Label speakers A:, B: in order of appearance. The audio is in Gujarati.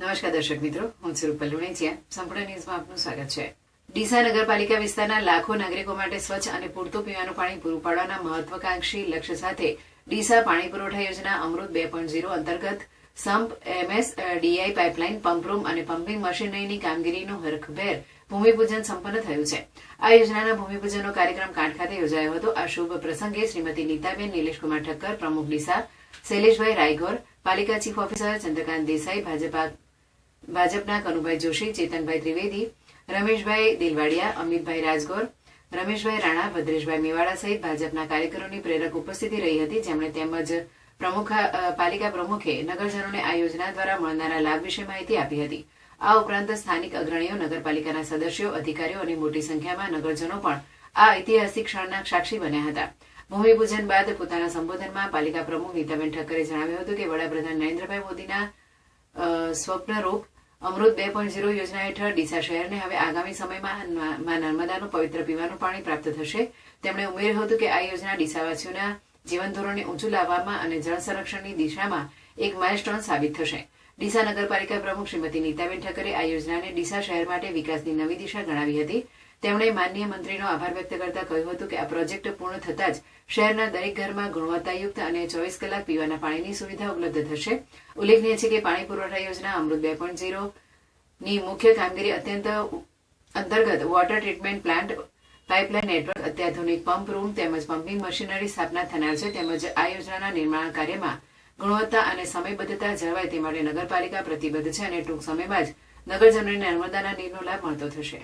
A: નમસ્કાર દર્શક મિત્રો, હું છું રૂપલ લુણેચિયા. સંપૂર્ણ ન્યૂઝમાં આપનું સ્વાગત છે. ડીસા નગરપાલિકા વિસ્તારના લાખો નાગરિકો માટે સ્વચ્છ અને પૂરતું પીવાનું પાણી પૂરું પાડવાના મહત્વાકાંક્ષી લક્ષ્ય સાથે ડીસા પાણી પુરવઠા યોજના અમૃત બે પોઈન્ટ ઝીરો અંતર્ગત સંપ, એમએસ ડીઆઈ પાઇપલાઇન પંપરૂમ અને પમ્પિંગ મશીનરીની કામગીરીનું હરખભેર ભૂમિપૂજન સંપન્ન થયું છે. આ યોજનાના ભૂમિપૂજનનો કાર્યક્રમ કાંઠ ખાતે યોજાયો હતો. આ શુભ પ્રસંગે શ્રીમતી નીતાબેન, નિલેશકુમાર ઠક્કર, પ્રમુખ ડીસા, શૈલેષભાઈ રાયગોર, પાલિકા ચીફ ઓફિસર ચંદ્રકાંત દેસાઈ, ભાજપા ભાજપના કનુભાઈ જોશી, ચેતનભાઈ ત્રિવેદી, રમેશભાઈ દિલવાડિયા, અમિતભાઈ રાજગોર, રમેશભાઈ રાણા, ભદ્રેશભાઈ મેવાડા સહિત ભાજપના કાર્યકરોની પ્રેરક ઉપસ્થિતિ રહી હતી. જેમણે તેમજ પ્રમુખ પાલિકા પ્રમુખે નગરજનોને આ યોજના દ્વારા મળનારા લાભ વિશે માહિતી આપી હતી. આ ઉપરાંત સ્થાનિક અગ્રણીઓ, નગરપાલિકાના સદસ્યો, અધિકારીઓ અને મોટી સંખ્યામાં નગરજનો પણ આ ઐતિહાસિક ક્ષણના સાક્ષી બન્યા હતા. ભૂમિપૂજન બાદ પોતાના સંબોધનમાં પાલિકા પ્રમુખ નીતાબેન ઠક્કરે જણાવ્યું હતું કે વડાપ્રધાન નરેન્દ્રભાઈ મોદીના સ્વપ્નરૂપ અમૃત બે પોઈન્ટ ઝીરો યોજના હેઠળ ડીસા શહેરને હવે આગામી સમયમાં મા- નર્મદાનું પવિત્ર પીવાનું પાણી પ્રાપ્ત થશે. તેમણે ઉમેર્યું હતું કે આ યોજના ડીસાવાસીઓના જીવન ધોરણને ઊંચું લાવવામાં અને જળ સંરક્ષણની દિશામાં એક માઇલસ્ટોન સાબિત થશે. ડીસા નગરપાલિકા પ્રમુખ શ્રીમતી નીતાબેન ઠક્કરે આ યોજનાને ડીસા શહેર માટે વિકાસની નવી દિશા ગણાવી હતી. તેમણે માનનીય મંત્રીનો આભાર વ્યક્ત કરતા કહ્યું હતું કે આ પ્રોજેક્ટ પૂર્ણ થતાં જ શહેરના દરેક ઘરમાં ગુણવત્તાયુક્ત અને ચોવીસ કલાક પીવાના પાણીની સુવિધા ઉપલબ્ધ થશે. ઉલ્લેખનીય છે કે પાણી પુરવઠા યોજના અમૃત બે પોઈન્ટ ઝીરો મુખ્ય કામગીરી અત્યંત અંતર્ગત water treatment plant, pipeline network, અત્યાધુનિક પંપ રૂમ તેમજ પંપિંગ મશીનરી સ્થાપના થનાર છે. તેમજ આ યોજનાના નિર્માણ કાર્યમાં ગુણવત્તા અને સમયબદ્ધતા જળવાય તે માટે નગરપાલિકા પ્રતિબદ્ધ છે અને ટૂંક સમયમાં જ નગરજનોને નર્મદાના નીરનો લાભ મળતો થશે.